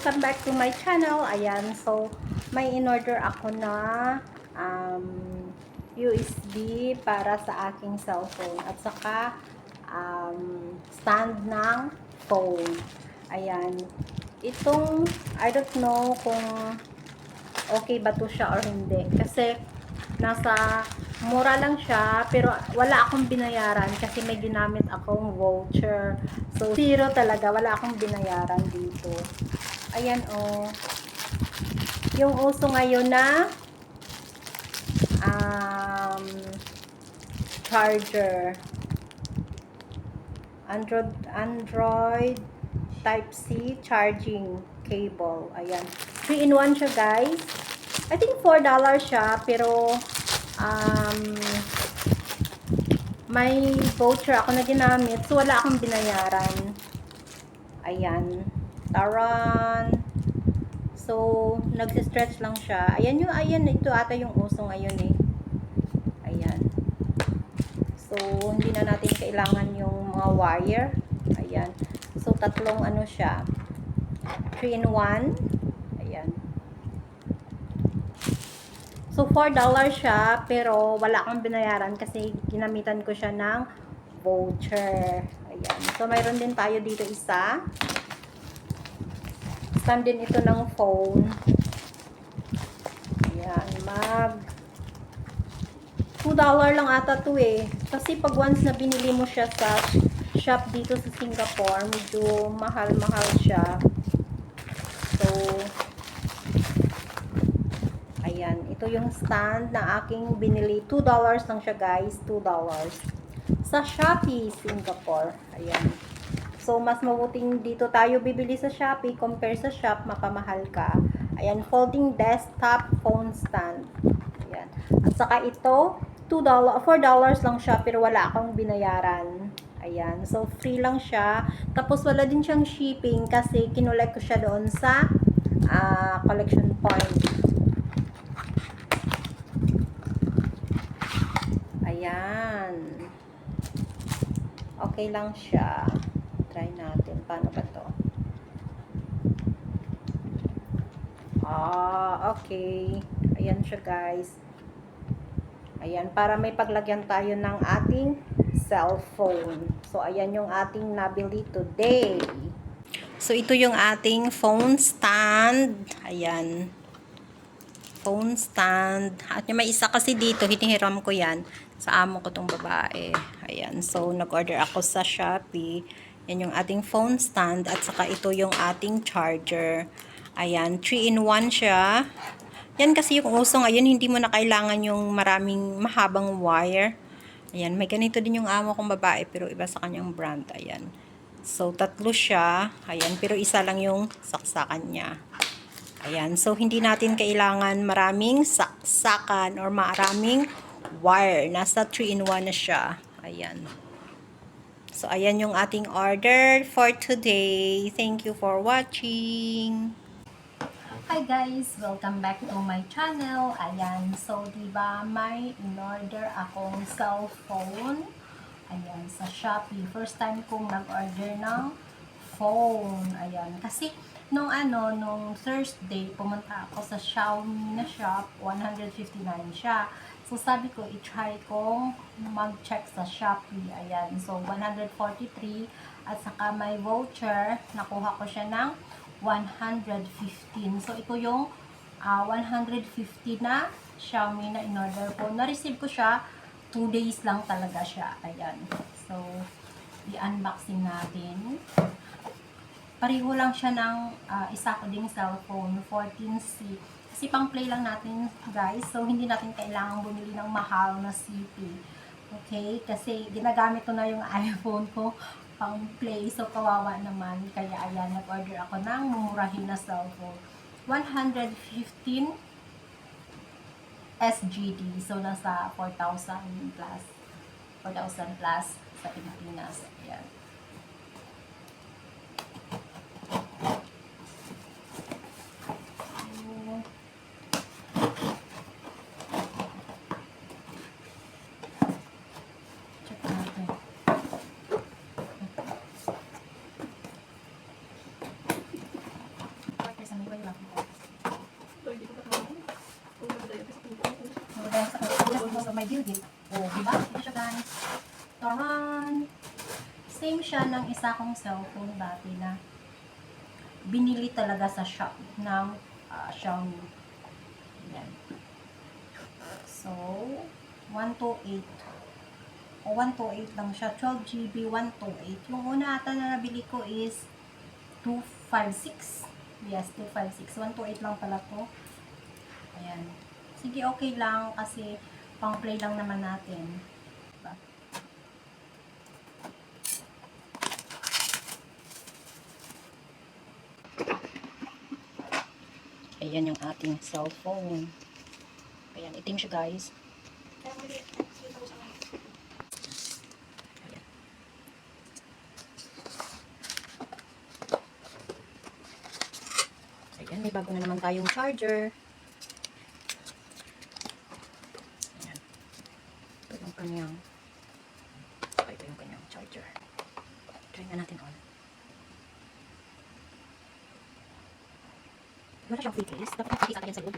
Welcome back to my channel. Ayan, so may in-order ako na um, USB para sa aking cellphone at saka um, stand ng phone. Ayan. Itong, I don't know kung okay ba to siya or hindi. Kasi nasa mura lang siya pero wala akong binayaran kasi may ginamit akong voucher. So zero talaga, wala akong binayaran dito. Ayan oh. Yung uso ngayon na um, charger. Android Android Type C charging cable. Ayan. 3 in 1 siya, guys. I think $4 siya, pero um, may voucher ako na ginamit, so wala akong binayaran. Ayan. Taran. So, nagsi-stretch lang siya. Ayan yung, ayan, ito ata yung uso ngayon eh. Ayan. So, hindi na natin kailangan yung mga wire. Ayan. So, tatlong ano siya. 3 in 1. Ayan. So, $4 siya, pero wala akong binayaran kasi ginamitan ko siya ng voucher. Ayan. So, mayroon din tayo dito isa. Stand din ito ng phone. Ayan. Mag $2 lang ata to eh. Kasi pag once na binili mo siya sa shop dito sa Singapore, medyo mahal-mahal siya. So, ayan. Ito yung stand na aking binili. $2 lang siya guys. $2. Sa Shopee, Singapore. Ayan. So, mas mabuting dito tayo bibili sa Shopee compare sa shop, mapamahal ka. Ayan, folding desktop phone stand. Ayan. At saka ito, $2, $4 lang siya pero wala akong binayaran. Ayan. So, free lang siya. Tapos, wala din siyang shipping kasi kinulek ko siya doon sa ah, collection point. Ayan. Okay lang siya. Try natin. Paano ba to? Ah, okay. Ayan siya, guys. Ayan, para may paglagyan tayo ng ating cellphone. So, ayan yung ating nabili today. So, ito yung ating phone stand. Ayan. Phone stand. At yung may isa kasi dito, hinihiram ko yan. Sa amo ko tong babae. Ayan. So, nag-order ako sa Shopee. Yan yung ating phone stand. At saka ito yung ating charger. Ayan. 3-in-1 siya. Yan kasi yung uso ngayon, hindi mo na kailangan yung maraming mahabang wire. Ayan, may ganito din yung amo kong babae, pero iba sa kanyang brand. Ayan. So, tatlo siya. Ayan, pero isa lang yung saksakan niya. Ayan, so hindi natin kailangan maraming saksakan or maraming wire. Nasa 3-in-1 na siya. Ayan. So, ayan yung ating order for today. Thank you for watching. Hi guys! Welcome back to my channel. Ayan, so diba may in-order akong cellphone. Ayan, sa Shopee. First time kong nag-order ng phone. Ayan, kasi nung ano, nung Thursday, pumunta ako sa Xiaomi na shop, 159 siya. So sabi ko, i-try kong mag-check sa Shopee. Ayan, so 143 at saka may voucher, nakuha ko siya ng 115. So, ito yung ah, 150 na Xiaomi na in-order ko. Na-receive ko siya, 2 days lang talaga siya. Ayan. So, i-unboxing natin. Pareho lang siya ng ah, isa ko ding cellphone, 14C. Kasi pang play lang natin, guys. So, hindi natin kailangan bumili ng mahal na CP. Okay? Kasi ginagamit ko na yung iPhone ko pang play. So, kawawa naman. Kaya, ayan, nag-order ako ng mumurahin na cellphone. 115 SGD. So, nasa 4,000 plus. 4,000 plus sa Pilipinas. Ayan. So, check natin. May build it. Oh, diba? Ito siya guys. Taran! Same siya ng isa kong cellphone dati na binili talaga sa shop ng ah, Xiaomi. Yan. So, 128. O 128 lang siya. 12 GB, 128. Yung una ata na nabili ko is 256. Yes, 256. 128 lang pala to. Ayan. Sige, okay lang kasi pang play lang naman natin. Diba? Ayan yung ating cellphone. Ayan, itim siya guys. Ayan. May bago na naman tayong charger. Ayan. Ito yung kanyang ito yung kanyang charger. Try nga natin on. Wala siyang free case. Dapat yan sa loob.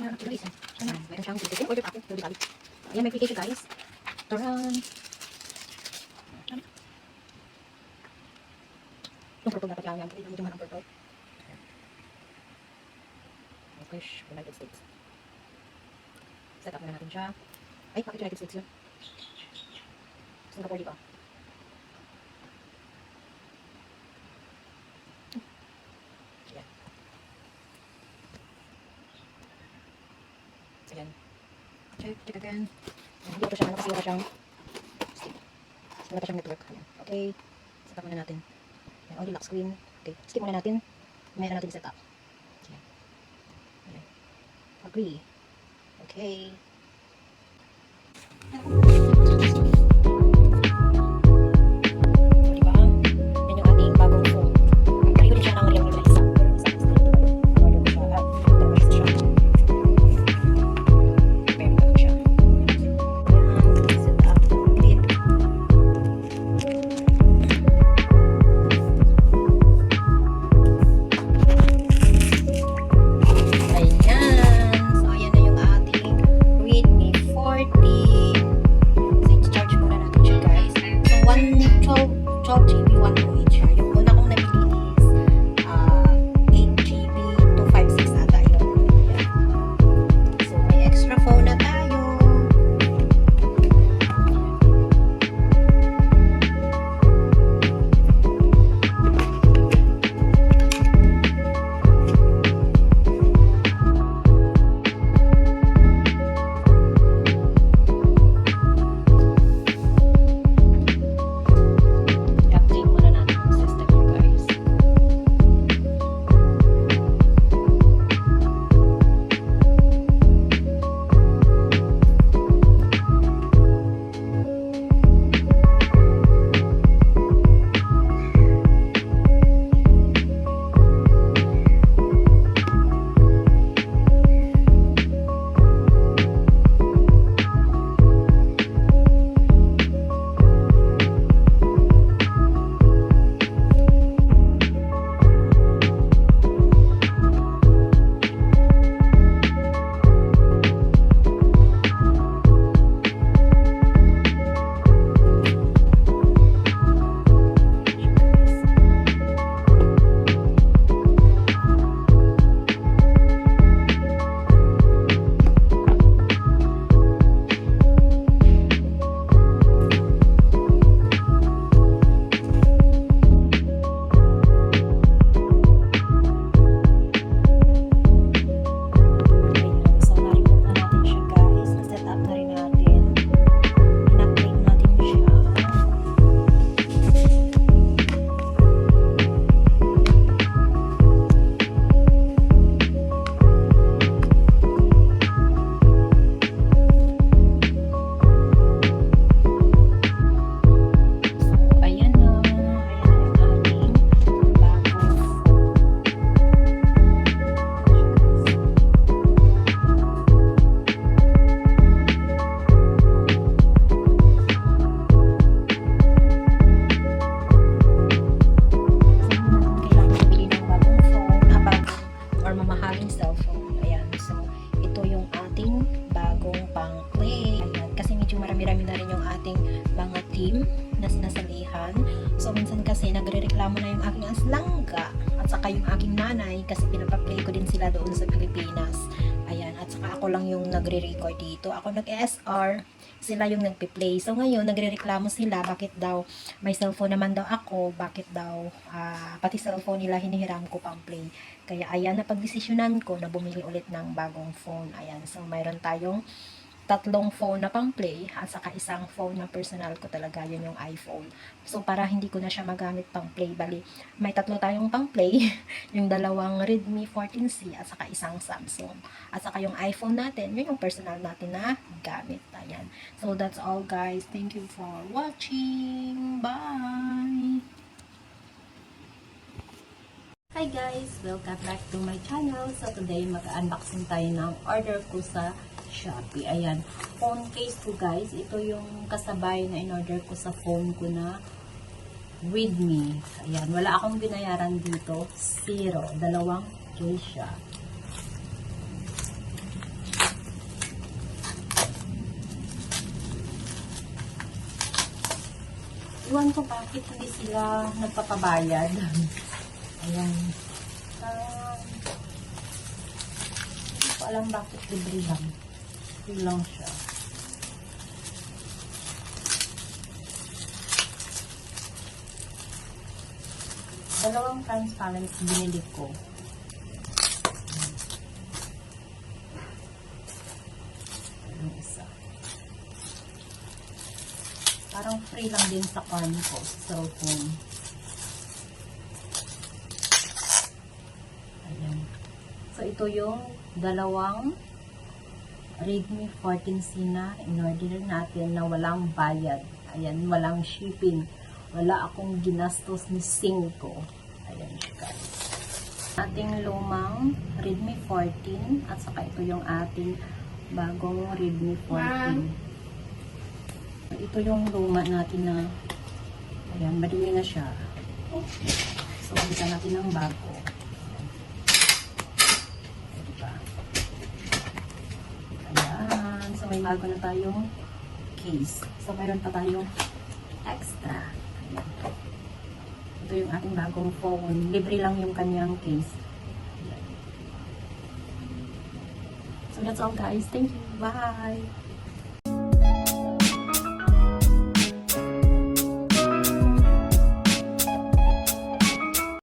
Actually, meron. Ayan, may free guys. Taran! Yung purple dapat yan. Medyo mahal ang purple. English, United States. Set up na natin siya. Ay, bakit United States yun? Singapore, di ba? Ayan. Ayan. Check, check again. Hindi ko siya, ano kasi wala siyang pa siyang network. Okay. Set up muna natin. Ayan, only lock screen. Okay. Skip muna natin. Mayroon natin set up. Ayan. Ayan. Agree. Okay. aking cellphone. Ayan, so ito yung ating bagong pang-play. Ayan, kasi medyo marami-rami na rin yung ating mga team na sinasabihan. So minsan kasi nagre-reklamo na yung aking aslangga at saka yung aking nanay kasi pinapaplay ko din sila doon sa Pilipinas. Ayan, at saka ako lang yung nagre-record dito. Ako nag-SR sila yung nagpi-play. So, ngayon, nagre-reklamo sila. Bakit daw may cellphone naman daw ako? Bakit daw ah, pati cellphone nila hinihiram ko pang play? Kaya ayan, napagdesisyonan ko na bumili ulit ng bagong phone. Ayan. So, mayroon tayong tatlong phone na pang play at saka isang phone na personal ko talaga yun yung iPhone. So para hindi ko na siya magamit pang play bali may tatlo tayong pang play yung dalawang Redmi 14C at saka isang Samsung. At saka yung iPhone natin, yun yung personal natin na gamit. Ayan. So that's all guys. Thank you for watching. Bye! Hi guys! Welcome back to my channel. So today mag-unboxing tayo ng order ko sa Shopee. Ayan. Phone case ko guys. Ito yung kasabay na in-order ko sa phone ko na with me. Ayan. Wala akong binayaran dito. Zero. Dalawang case siya. Iwan ko bakit hindi sila nagpapabayad. Ayan. Um, hindi ko alam bakit libre lang. Libre lang siya. Dalawang transparent binili ko. Yung isa. Parang free lang din sa kwan ko, cellphone. Ayan. So, ito yung dalawang Redmi 14C na in-order natin na walang bayad. Ayan, walang shipping. Wala akong ginastos ni 5. Ayan siya. Ating lumang Redmi 14 at saka ito yung ating bagong Redmi 14. Ito yung luma natin na ayan, madumi na siya. So, kita natin ng bago. Diba? Ayan. So, may bago na tayong case. So, mayroon pa tayong extra. Ayan. Ito yung ating bagong phone. Libre lang yung kanyang case. So, that's all guys. Thank you. Bye!